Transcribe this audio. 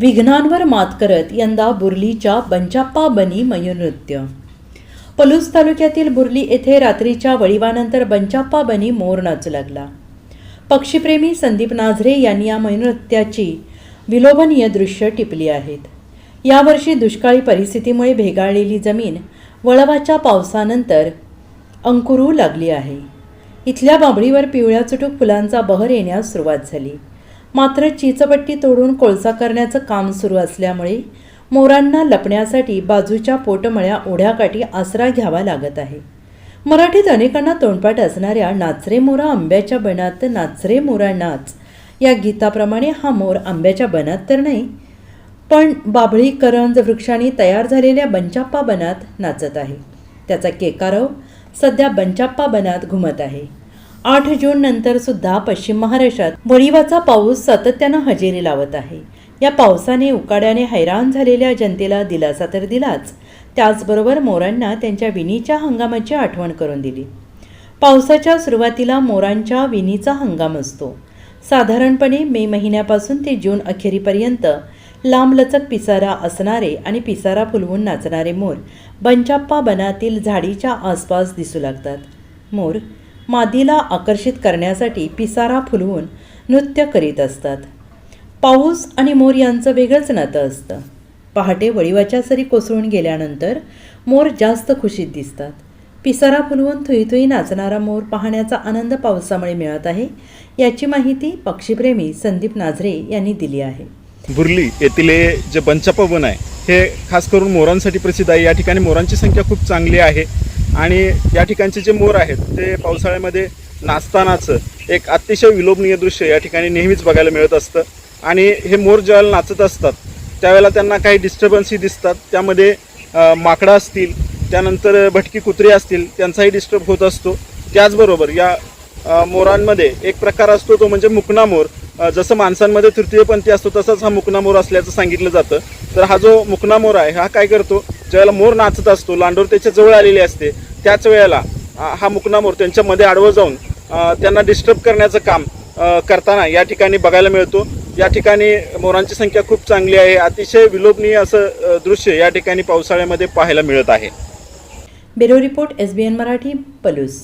विघ्नांवर मात करत यंदा बुर्लीच्या बंचाप्पा बनी मयूरनृत्य. पलूस तालुक्यातील बुर्ली येथे रात्रीच्या वळीवानंतर बंचाप्पा बनी मोर नाचू लागला. पक्षीप्रेमी संदीप नाझरे यांनी या मयूरनृत्याची विलोभनीय दृश्य टिपली आहेत. यावर्षी दुष्काळी परिस्थितीमुळे भेगाळलेली जमीन वळवाच्या पावसानंतर अंकुरू लागली आहे. इथल्या बाबळीवर पिवळ्या चुटूक फुलांचा बहर येण्यास सुरुवात झाली. मात्र चिचपट्टी तोडून कोळसा करण्याचं काम सुरू असल्यामुळे मोरांना लपण्यासाठी बाजूच्या पोटमळ्या ओढ्याकाठी आसरा घ्यावा लागत आहे. मराठीत अनेकांना तोंडपाठ असणाऱ्या नाचरे मोरा आंब्याच्या बनात नाचरे मोरा नाच या गीताप्रमाणे हा मोर आंब्याच्या बनात तर नाही पण बाभळी करंज वृक्षांनी तयार झालेल्या बंचाप्पा बनात नाचत आहे. त्याचा केकारव सध्या बंचाप्पा बनात घुमत आहे. आठ जून नंतर सुद्धा पश्चिम महाराष्ट्रात वळीवाचा पाऊस सातत्यानं हजेरी लावत आहे. या पावसाने उकाड्याने हैराण झालेल्या जनतेला दिलासा तर दिलाच. त्याचबरोबर मोरांना त्यांच्या विणीच्या हंगामाची आठवण करून दिली. पावसाच्या सुरुवातीला मोरांच्या विणीचा हंगाम असतो. साधारणपणे मे महिन्यापासून ते जून अखेरीपर्यंत लांबलचक पिसारा असणारे आणि पिसारा फुलवून नाचणारे मोर बंचाप्पा बनातील झाडीच्या आसपास दिसू लागतात. मोर मादीला आकर्षित करण्यासाठी पिसारा फुलवून नृत्य करीत असतात. पाऊस आणि मोर यांचं वेगळंच नातं असतं. पहाटे वळीवाच्या सरी कोसळून गेल्यानंतर मोर जास्त खुशीत दिसतात. पिसारा फुलवून थुईथुई नाचणारा मोर पाहण्याचा आनंद पावसामुळे मिळत आहे याची माहिती पक्षीप्रेमी संदीप नाझरे यांनी दिली आहे. बुर्ली येथील जे पंचपवन वन आहे हे खास करून मोरांसाठी प्रसिद्ध आहे. या ठिकाणी मोरांची संख्या खूप चांगली आहे. आणि या ठिकाणचे जे मोर आहेत ते पावसाळ्यामध्ये नाचतानाचं एक अतिशय विलोभनीय दृश्य या ठिकाणी नेहमीच बघायला मिळत असतं. आणि हे मोर ज्यावेळेला नाचत असतात त्यावेळेला त्यांना काही डिस्टर्बन्सही दिसतात. त्यामध्ये माकडं असतील त्यानंतर भटकी कुत्री असतील त्यांचाही डिस्टर्ब होत असतो. त्याचबरोबर या मोरांमध्ये एक प्रकार असतो तो म्हणजे मुकणा मोर. जसं माणसांमध्ये तृतीयपंथी असतो तसंच हा मुकणा मोर असल्याचं सांगितलं जातं. तर हा जो मुकणा मोर आहे हा काय करतो? ज्यावेळेला मोर नाचत असतो लांडोर त्याच्याजवळ आलेली असते त्याच वेळेला हा मुकना मोर त्यांच्यामध्ये आडवं जाऊन त्यांना डिस्टर्ब करण्याचं काम करताना या ठिकाणी बघायला मिळतो. या ठिकाणी मोरांची संख्या खूप चांगली आहे. अतिशय विलोभनीय असं दृश्य या ठिकाणी पावसाळ्यामध्ये पाहायला मिळत आहे. Bureau report S B N Marathi Palus.